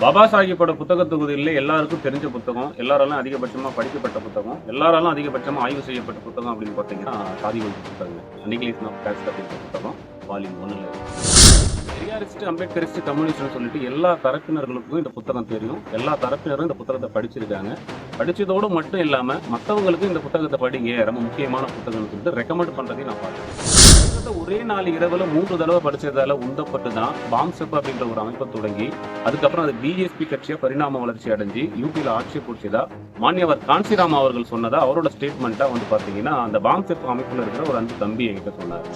பாபா சாஹிப்போட புத்தக தொகுதியில் எல்லாருக்கும் தெரிஞ்ச புத்தகம் எல்லாராலும் அதிகபட்சமாக படிக்கப்பட்ட புத்தகம் எல்லாராலும் அதிகபட்சமாக ஆய்வு செய்யப்பட்ட புத்தகம் அப்படின்னு பார்த்தீங்கன்னா சாதி ஒழிப்பு புத்தகம் அன்னிகிலேஷன் ஆஃப் காஸ்ட் அப்படின்ற புத்தகம் வால்யூம் ஒன்றில் பெரியாரிஸ்ட் அம்பேத்கரிஸ்ட் கம்யூனிஸ்ட்னு சொல்லிட்டு எல்லா தரப்பினர்களுக்கும் இந்த புத்தகம் தெரியும். எல்லா தரப்பினரும் இந்த புத்தகத்தை படிச்சிருக்காங்க. படித்ததோடு மட்டும் இல்லாமல் மற்றவங்களுக்கும் இந்த புத்தகத்தை படிங்க ரொம்ப முக்கியமான புத்தகம்னு சொல்லிட்டு ரெக்கமெண்ட் பண்ணுறதையும் நான் பார்க்குறேன். ஒரே நாள் இரவில் மூன்று தடவை படிச்சதால உந்தப்பட்டு தான் பாம்செப் அப்படின்ற ஒரு அமைப்பை தொடங்கி அதுக்கப்புறம் அது பிஎஸ்பி கட்சியா பரிணாம வளர்ச்சி அடைஞ்சு யூபியில் ஆட்சி பிடிச்சதா மானியவர் காஞ்சிராம் அவர்கள் சொன்னதா அவரோட ஸ்டேட்மெண்ட்டா வந்து பாத்தீங்கன்னா அந்த பாம்செப் அமைப்புல இருக்கிற ஒரு அஞ்சு தம்பி என்கிட்ட சொன்னார்.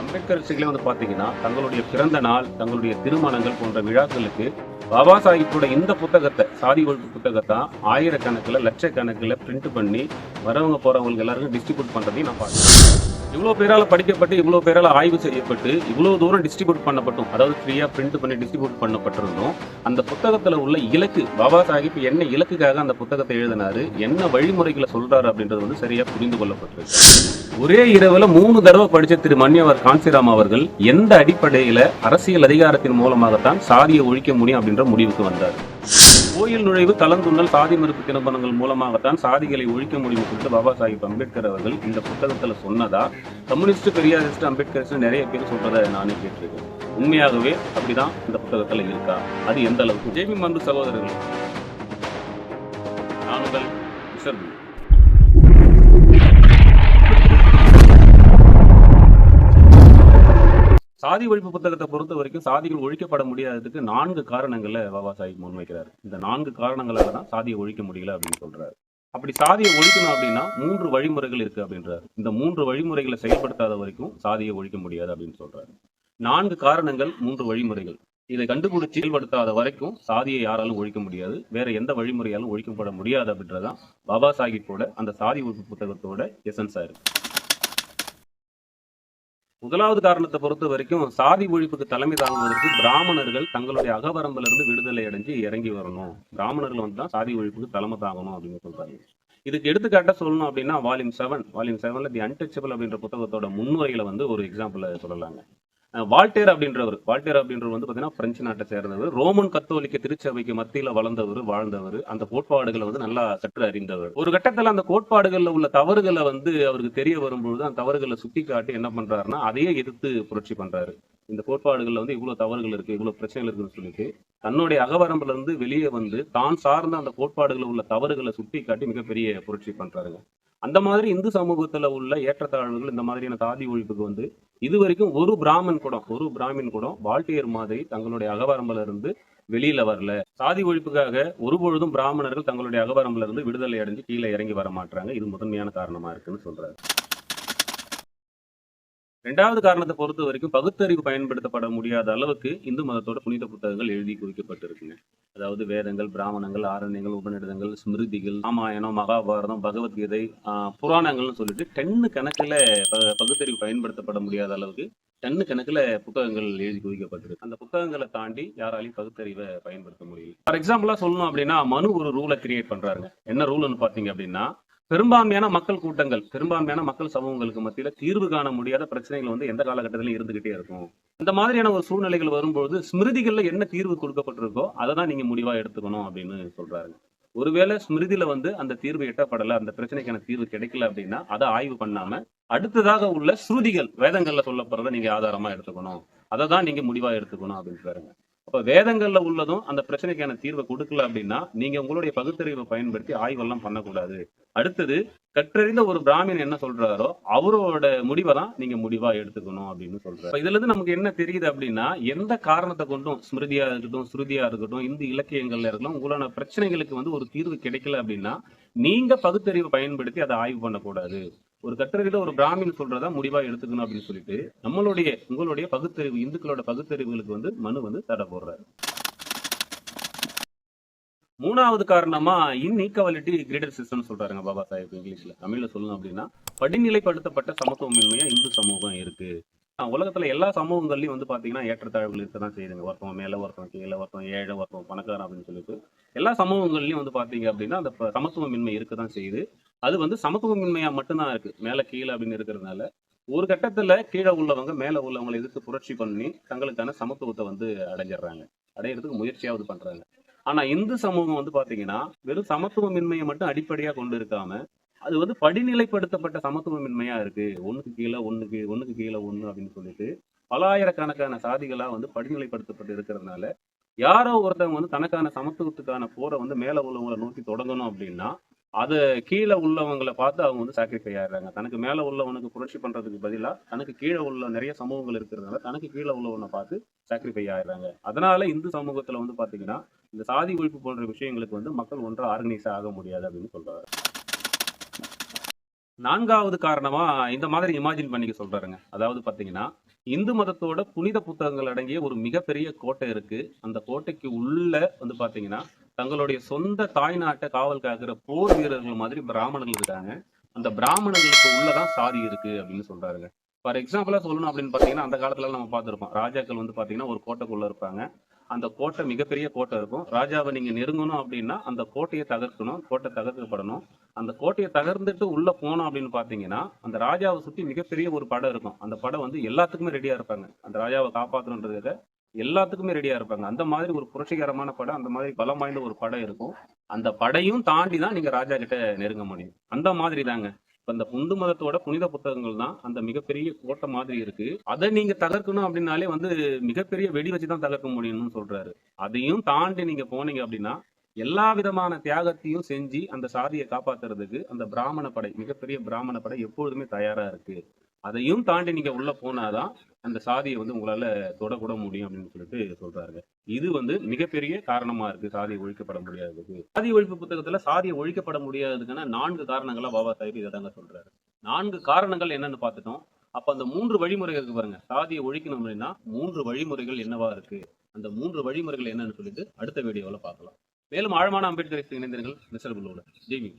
அம்பேத்கர் வந்து பாத்தீங்கன்னா தங்களுடைய பிறந்த நாள் தங்களுடைய திருமணங்கள் போன்ற விழாக்களுக்கு பாபா சாஹிப்போட இந்த புத்தகத்தை சாதி ஒழிப்பு புத்தகத்தை ஆயிரக்கணக்கில் லட்சக்கணக்கில் பிரிண்ட் பண்ணி வரவங்க போறவங்களுக்கு எல்லாருக்கும் டிஸ்ட்ரிபியூட் பண்றதையும் நான் பார்த்தேன் இவ்வளோ பேரால படிக்கப்பட்டு இவ்வளோ பேரால ஆய்வு செய்யப்பட்டு இவ்வளோ தூரம் டிஸ்ட்ரிபியூட் பண்ணப்பட்டும் அதாவது ஃப்ரீயாக பிரிண்ட் பண்ணி டிஸ்ட்ரிபியூட் பண்ணப்பட்டிருந்தோம் அந்த புத்தகத்தில் உள்ள இலக்கு பாபா சாஹிப் என்ன இலக்குக்காக அந்த புத்தகத்தை எழுதினாரு என்ன வழிமுறைகளை சொல்றாரு அப்படின்றது வந்து சரியா புரிந்து கொள்ளப்பட்டிருக்கு. ஒரே இரவில் மூணு தடவை படிச்ச திரு மன்னியவர் காஞ்சிராம் அவர்கள் எந்த அடிப்படையில அரசியல் அதிகாரத்தின் மூலமாகத்தான் சாதியை ஒழிக்க முடியும் அப்படின்ற முடிவுக்கு வந்தார். கோயில் நுழைவு கலந்துண்ணல் சாதி மறுப்பு திருமணங்கள் மூலமாகத்தான் சாதிகளை ஒழிக்க முடியும் சொல்லிட்டு பாபா சாஹிப் அம்பேத்கர் அவர்கள் இந்த புத்தகத்துல சொன்னதா? கம்யூனிஸ்ட் பெரியாரிஸ்ட் அம்பேத்கரிஸ்ட் நிறைய பேர் சொல்றதை நானே கேட்டிருக்கேன். உண்மையாகவே அப்படிதான் இந்த புத்தகத்துல இருக்கா? அது எந்த அளவுக்கு? ஜெய்பி மன்று சகோதரர்கள் நான் உங்கள் சாதி ஒழிப்பு புத்தகத்தை பொறுத்த வரைக்கும் சாதிகள் ஒழிக்கப்பட முடியாததுக்கு நான்கு காரணங்களை பாபா சாஹிப் முன்வைக்கிறார். இந்த நான்கு காரணங்களால தான் சாதியை ஒழிக்க முடியல அப்படின்னு சொல்றாரு. அப்படி சாதியை ஒழிக்கணும் அப்படின்னா மூன்று வழிமுறைகள் இருக்கு அப்படின்றாரு. இந்த மூன்று வழிமுறைகளை செயல்படுத்தாத வரைக்கும் சாதியை ஒழிக்க முடியாது அப்படின்னு சொல்றாரு. நான்கு காரணங்கள் மூன்று வழிமுறைகள். இதை கண்டுபிடிச்சு செயல்படுத்தாத வரைக்கும் சாதியை யாராலும் ஒழிக்க முடியாது. வேற எந்த வழிமுறையாலும் ஒழிக்கப்பட முடியாது அப்படின்றதான் பாபா சாஹிப்போட அந்த சாதி ஒழிப்பு புத்தகத்தோட எசன்ஸா இருக்கு. முதலாவது காரணத்தை பொறுத்த வரைக்கும் சாதி ஒழிப்புக்கு தலைமை தாங்குவதற்கு பிராமணர்கள் தங்களுடைய அகவரம்புல இருந்து விடுதலை அடைஞ்சு இறங்கி வரணும். பிராமணர்கள் வந்து தான் சாதி ஒழிப்புக்கு தலைமை தாங்கணும் அப்படின்னு சொல்றாங்க. இதுக்கு எடுத்துக்காட்டா சொல்லணும் அப்படின்னா வால்யூம் செவன் வால்யூம் செவன்ல தி அன்டச்சபிள் அப்படின்ற புத்தகத்தோட முன்னுரையில வந்து ஒரு எக்ஸாம்பிள் சொல்லலாங்க. வால்டேர் அப்படின்றவர் வால்டேர் அப்படின்றவர் வந்து பார்த்தீங்கன்னா பிரெஞ்சு நாட்டை சேர்ந்தவர். ரோமன் கத்தோலிக்க திருச்சபைக்கு மத்தியில் வளர்ந்தவர் வாழ்ந்தவர். அந்த கோட்பாடுகளை வந்து நல்லா சற்று அறிந்தவர். ஒரு கட்டத்தில் அந்த கோட்பாடுகளில் உள்ள தவறுகளை வந்து அவருக்கு தெரிய வரும்பொழுது அந்த தவறுகளை சுட்டி காட்டி என்ன பண்றாருன்னா அதையே எதிர்த்து புரட்சி பண்றாரு. இந்த கோட்பாடுகளில் வந்து இவ்வளோ தவறுகள் இருக்கு இவ்வளோ பிரச்சனைகள் இருக்குன்னு சொல்லிட்டு தன்னுடைய அகவரம்புல இருந்து வெளியே வந்து தான் சார்ந்த அந்த கோட்பாடுகளில் உள்ள தவறுகளை சுட்டி காட்டி மிகப்பெரிய புரட்சி பண்றாருங்க. அந்த மாதிரி இந்து சமூகத்துல உள்ள ஏற்றத்தாழ்வுகள் இந்த மாதிரியான சாதி ஒழிப்புக்கு வந்து இது வரைக்கும் ஒரு பிராமன் குடம் ஒரு பிராமின் குடம் வால்டியர் மாதிரி தங்களுடைய அகவரம்புல இருந்து வெளியில வரல. சாதி ஒழிப்புக்காக ஒருபொழுதும் பிராமணர்கள் தங்களுடைய அகவரம்புல இருந்து விடுதலை அடைஞ்சு கீழே இறங்கி வர மாட்டாங்க இது முதன்மையான காரணமா இருக்குன்னு சொல்றாரு. ரெண்டாவது காரணத்தை பொறுத்த வரைக்கும் பகுத்தறிவு பயன்படுத்தப்பட முடியாத அளவுக்கு இந்து மதத்தோட புனித புத்தகங்கள் எழுதி குறிக்கப்பட்டிருக்குங்க. அதாவது வேதங்கள் பிராமணங்கள் ஆரண்யங்கள் உபநிடதங்கள் ஸ்மிருதிகள் ராமாயணம் மகாபாரதம் பகவத்கீதை புராணங்கள்னு சொல்லிட்டு டென்னு கணக்கில் பகுத்தறிவு பயன்படுத்தப்பட முடியாத அளவுக்கு டன்னு கணக்கில் புத்தகங்கள் எழுதி குவிக்கப்பட்டிருக்கு அந்த புத்தகங்களை தாண்டி யாராலையும் பகுத்தறிவை பயன்படுத்த முடியல. ஃபார் எக்ஸாம்பிளாக சொல்லணும் அப்படின்னா மனு ஒரு ரூலை கிரியேட் பண்ணுறாருங்க என்ன ரூல்னு பார்த்தீங்க அப்படின்னா பெரும்பான்மையான மக்கள் கூட்டங்கள் பெரும்பான்மையான மக்கள் சமூகங்களுக்கு மத்தியில தீர்வு காண முடியாத பிரச்சனைகள் வந்து எந்த காலகட்டத்திலும் இருந்துகிட்டே இருக்கும். இந்த மாதிரியான ஒரு சூழ்நிலைகள் வரும்போது ஸ்மிருதிகள்ல என்ன தீர்வு கொடுக்கப்பட்டிருக்கோ அதை தான் நீங்க முடிவா எடுத்துக்கணும் அப்படின்னு சொல்றாரு. ஒருவேளை ஸ்மிருதியில வந்து அந்த தீர்வு எட்டப்படல அந்த பிரச்சனைக்கான தீர்வு கிடைக்கல அப்படின்னா அதை ஆய்வு பண்ணாம அடுத்ததாக உள்ள ஸ்ருதிகள் வேதங்கள்ல சொல்லப்படுறத நீங்க ஆதாரமா எடுத்துக்கணும். அதை தான் நீங்க முடிவா எடுத்துக்கணும் அப்படின்றாருங்க அப்ப வேதங்கள்ல உள்ளதும் அந்த பிரச்சனைக்கான தீர்வை கொடுக்கல அப்படின்னா நீங்க உங்களுடைய பகுத்தறிவை பயன்படுத்தி ஆய்வெல்லாம் பண்ணக்கூடாது. அடுத்தது கற்றறிந்த ஒரு பிராமின் என்ன சொல்றாரோ அவரோட முடிவை தான் நீங்க முடிவா எடுத்துக்கணும் அப்படின்னு சொல்றாரு. இப்ப இதுல இருந்து நமக்கு என்ன தெரியுது அப்படின்னா எந்த காரணத்தை கொண்டும் ஸ்மிருதியா இருக்கட்டும் ஸ்ருதியா இருக்கட்டும் இந்து இலக்கியங்கள்ல இருக்கலாம் உங்களான பிரச்சனைகளுக்கு வந்து ஒரு தீர்வு கிடைக்கல அப்படின்னா நீங்க பகுத்தறிவை பயன்படுத்தி அதை ஆய்வு பண்ணக்கூடாது. ஒரு கட்டுரையில ஒரு பிராமின் சொல்றதா முடிவா எடுத்துக்கணும் அப்படின்னு சொல்லிட்டு நம்மளுடைய உங்களுடைய பகுத்தறிவு இந்துக்களோட பகுத்தறிவுகளுக்கு வந்து மனு வந்து தடை போடுறாரு. மூணாவது காரணமா இன்இக்வாலிட்டி கிரேடர் சிஸ்டம் சொல்றாருங்க பாபா சாஹேப் இங்கிலீஷ்ல. தமிழ்ல சொல்லணும் அப்படின்னா படிநிலைப்படுத்தப்பட்ட சமத்துவமின்மையா இந்து சமூகம் இருக்கு. உலகத்துல எல்லா சமூகங்கள்லயும் வந்து பாத்தீங்கன்னா ஏற்றத்தாழ்வுகள் இருக்கதான் செய்யுதுங்க. ஒருத்தவங்க மேல ஒருத்தவங்க கீழே ஒருத்தவங்க ஏழை ஒருத்தவங்க பணக்காரன் அப்படின்னு சொல்லிட்டு எல்லா சமூகங்கள்லயும் வந்து பாத்தீங்க அப்படின்னா அந்த ப- சமத்துவமின்மை இருக்கதான் செய்யுது. அது வந்து சமத்துவமின்மையா மட்டும்தான் இருக்கு. மேல கீழே அப்படின்னு இருக்கிறதுனால ஒரு கட்டத்துல கீழே உள்ளவங்க மேல உள்ளவங்களை எதிர்த்து புரட்சி பண்ணி தங்களுக்கான சமத்துவத்தை வந்து அடைஞ்சிடுறாங்க. அடையிறதுக்கு முயற்சியாவது பண்றாங்க. ஆனா இந்து சமூகம் வந்து பாத்தீங்கன்னா வெறும் சமத்துவமின்மையை மட்டும் அடிப்படையா கொண்டு இருக்காம அது வந்து படிநிலைப்படுத்தப்பட்ட சமத்துவமின்மையா இருக்கு. ஒண்ணுக்கு கீழே ஒண்ணுக்கு ஒண்ணுக்கு கீழே ஒண்ணு அப்படின்னு சொல்லிட்டு பலாயிரக்கணக்கான சாதிகளா வந்து படிநிலைப்படுத்தப்பட்டு இருக்கிறதுனால யாரோ ஒருத்தவங்க வந்து தனக்கான சமத்துவத்துக்கான போரை வந்து மேல உள்ளவங்களை நோக்கி தொடங்கணும் அப்படின்னா அதை கீழே உள்ளவங்களை பார்த்து அவங்க வந்து சாக்ரிஃபை ஆயிடுறாங்க. தனக்கு மேல உள்ளவனுக்கு புரட்சி பண்றதுக்கு பதிலா தனக்கு கீழே உள்ள நிறைய சமூகங்கள் இருக்கிறதுனால தனக்கு கீழே உள்ளவனை பார்த்து சாக்ரிஃபை ஆயிடுறாங்க. அதனால இந்து சமூகத்துல வந்து பாத்தீங்கன்னா இந்த சாதி ஒழிப்பு போன்ற விஷயங்களுக்கு வந்து மக்கள் ஒன்றாக ஆர்கனைஸ் ஆக முடியாது அப்படின்னு சொல்கிறாரு நான்காவது காரணமா இந்த மாதிரி இமேஜின் பண்ணிக்க சொல்றாருங்க. அதாவது பாத்தீங்கன்னா இந்து மதத்தோட புனித புத்தகங்கள் அடங்கிய ஒரு மிகப்பெரிய கோட்டை இருக்கு. அந்த கோட்டைக்கு உள்ள வந்து பாத்தீங்கன்னா தங்களுடைய சொந்த தாய்நாட்டை காவல் காக்கிற போர் வீரர்கள் மாதிரி பிராமணர்கள் இருக்காங்க. அந்த பிராமணர்களுக்கு உள்ளதான் சாதி இருக்கு அப்படின்னு சொல்றாருங்க. ஃபார் எக்ஸாம்பிளா சொல்லணும் அப்படின்னு பாத்தீங்கன்னா அந்த காலத்துல நம்ம பார்த்திருப்போம். ராஜாக்கள் வந்து பாத்தீங்கன்னா ஒரு கோட்டைக்குள்ள இருப்பாங்க. அந்த கோட்டை மிகப்பெரிய கோட்டை இருக்கும். ராஜாவை நீங்க நெருங்கணும் அப்படின்னா அந்த கோட்டையை தகர்க்கணும் கோட்டை தகர்க்கப்படணும். அந்த கோட்டையை தகர்ந்துட்டு உள்ள போனோம் அப்படின்னு பாத்தீங்கன்னா அந்த ராஜாவை சுத்தி மிகப்பெரிய ஒரு படம் இருக்கும். அந்த படம் வந்து எல்லாத்துக்குமே ரெடியா இருப்பாங்க. அந்த ராஜாவை காப்பாற்றணுன்றதுக்காக எல்லாத்துக்குமே ரெடியா இருப்பாங்க. அந்த மாதிரி ஒரு புரட்சிகரமான படம் அந்த மாதிரி பலம் வாய்ந்த ஒரு படம் இருக்கும். அந்த படையும் தாண்டி தான் நீங்க ராஜா கிட்ட நெருங்க முடியும். அந்த மாதிரி தாங்க. இப்ப இந்த புந்து மதத்தோட புனித புத்தகங்கள் தான் அந்த மிகப்பெரிய கோட்டை மாதிரி இருக்கு. அதை நீங்க தகர்க்கணும் அப்படின்னாலே வந்து மிகப்பெரிய வெடி வச்சு தான் தகர்க்க முடியும்னு சொல்றாரு. அதையும் தாண்டி நீங்க போனீங்க அப்படின்னா எல்லா விதமான தியாகத்தையும் செஞ்சு அந்த சாதியை காப்பாத்துறதுக்கு அந்த பிராமண படை மிகப்பெரிய பிராமண படை எப்பொழுதுமே தயாரா இருக்கு. அதையும் தாண்டி நீங்க உள்ள போனாதான் அந்த சாதியை வந்து உங்களால தொடக்கூட முடியும் அப்படின்னு சொல்லிட்டு சொல்றாங்க இது வந்து மிகப்பெரிய காரணமா இருக்கு. சாதியை ஒழிக்கப்பட முடியாததுக்கு சாதி ஒழிப்பு புத்தகத்துல சாதியை ஒழிக்கப்பட முடியாததுக்கான நான்கு காரணங்களா பாபா சாஹிப் இதை தாங்க சொல்றாரு. நான்கு காரணங்கள் என்னன்னு பார்த்துட்டோம். அப்ப அந்த மூன்று வழிமுறைகள் இருக்கு பாருங்க. சாதியை ஒழிக்கணும் அப்படின்னா மூன்று வழிமுறைகள் என்னவா இருக்கு? அந்த மூன்று வழிமுறைகள் என்னன்னு சொல்லிட்டு அடுத்த வீடியோவில் பார்க்கலாம். மேலும் ஆழமான அம்பேத்கர் இணைந்தீர்கள் மிஸ்டர் குழுவோட ஜெய்வி